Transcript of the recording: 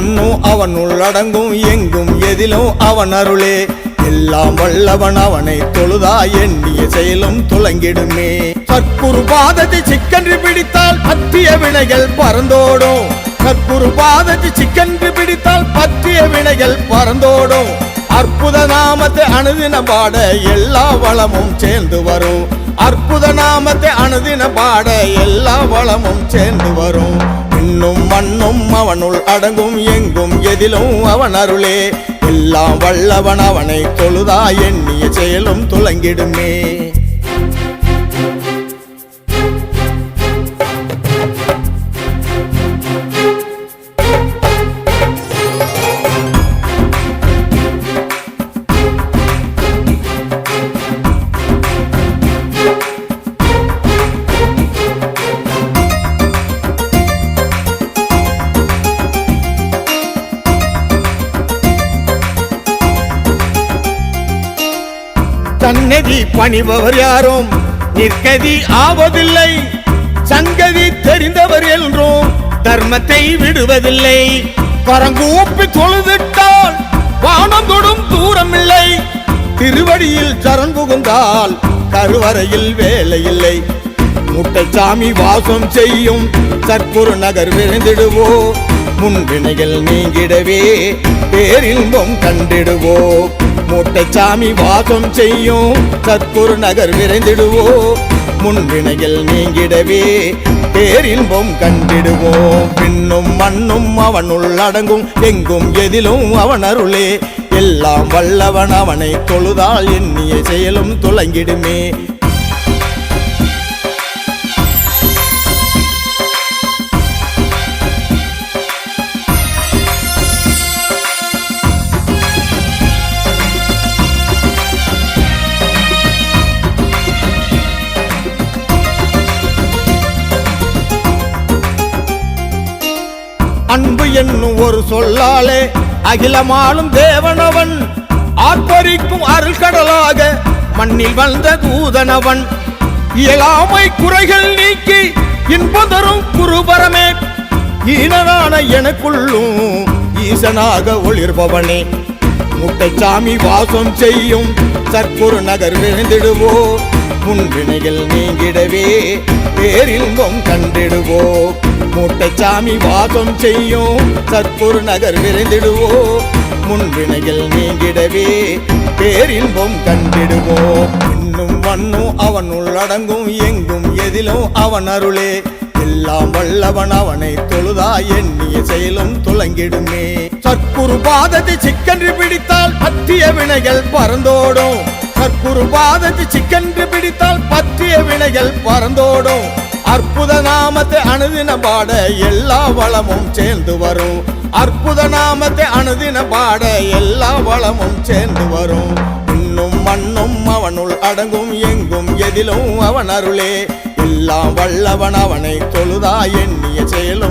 அவனுள் அடங்கும் எங்கும் எதிலும் அவன் அருளே. எல்லாம் வல்லவன் அவனை தொழுதா எண்ணிய செயலும் துலங்கிடுமே. சற்குரு பாதத்தை சிக்கன்று பிடித்தால் பத்திய வினைகள் பறந்தோடும். சற்குரு பாதத்தை சிக்கன்று பிடித்தால் பத்திய வினைகள் பறந்தோடும். அற்புத நாமத்தை அணுதின பாட எல்லா வளமும் சேர்ந்து வரும். அற்புத நாமத்தை அணுதின பாட எல்லா வளமும் சேர்ந்து வரும். அவனுள் அடங்கும் எங்கும் எதிலும் அவன் அருளே. எல்லாம் வல்லவன் அவனை தொழுதா எண்ணிய செயலும் துலங்கிடுமே தன்னதி பணிபவர் யாரும்? நிற்கதி ஆவதில்லை. சங்கதி தெரிந்தவர் என்றும் தர்மத்தை விடுவதில்லை. கரங்கூப்பி தொழுதிட்டால் வானம் தொடும் தூரமில்லை. திருவடியில் சரண் புகுந்தால் கருவறையில் வேலையில்லை முட்டைச்சாமி வாசம் செய்யும் சற்குரு நகர் விரைந்திடுவோ முன்வினைகள் நீங்கிடவே பேரின்பம் கண்டிடுவோ. மூட்டைச்சாமி வாசம் செய்யும் சத்குரு நகர் விரைந்திடுவோ. முன்வினைகள் நீங்கிடவே பேரின்பம் கண்டிடுவோம் பின்னும் மண்ணும் அவனுள் அடங்கும் எங்கும் எதிலும் அவன் அருளே. எல்லாம் வல்லவன் அவனை தொழுதால் எண்ணிய செயலும் துலங்கிடுமே. அன்பு என்னும் ஒரு சொல்லாலே அகிலமாலும் தேவனவன். ஆர்ப்பரிக்கும் அருள்கடலாக மண்ணில் வந்த தூதனவன். இயலாமை குறைகள் நீக்கி இன்பதரும் குருபரமே. ஈனனான எனக்குள்ளும் ஈசனாக ஒளிர்பவனே. முட்டைச்சாமி வாசம் செய்யும் சற்குரு நகர் விழுந்திடுவோ. முன்வினைகள் நீங்கிடவே பேரின்பம் கண்டிடுவோ. மூட்டைச்சாமி வாசம் செய்யும். சற்பொரு நகர் விரைந்திடுவோ. முன்வினைகள் நீங்கிடவே பேரின்பம் கண்டிடுவோம் இன்னும் வண்ணும் அவன் உள்ளடங்கும் எங்கும் எதிலும் அவன் அருளே. எல்லாம் வல்லவன் அவனை தொழுதா எண்ணிய செயலும் துலங்கிடுமே. சற்குரு பாதத்தை சிக்கன்று பிடித்தால் பற்றிய வினைகள் பறந்தோடும். சற்குரு பாதத்தை சிக்கன்று பிடித்தால் பற்றிய வினைகள் பறந்தோடும். அற்புத நாமத்தை அணுதின பாட எல்லா வளமும் சேர்ந்து வரும். அற்புத நாமத்தை அணுதின பாட எல்லா வளமும் சேர்ந்து வரும். இன்னும் மண்ணும் அவனுள் அடங்கும் எங்கும் எதிலும் அவன் அருளே. எல்லாம் வல்லவன் அவனை தொழுதா எண்ணிய செயலும்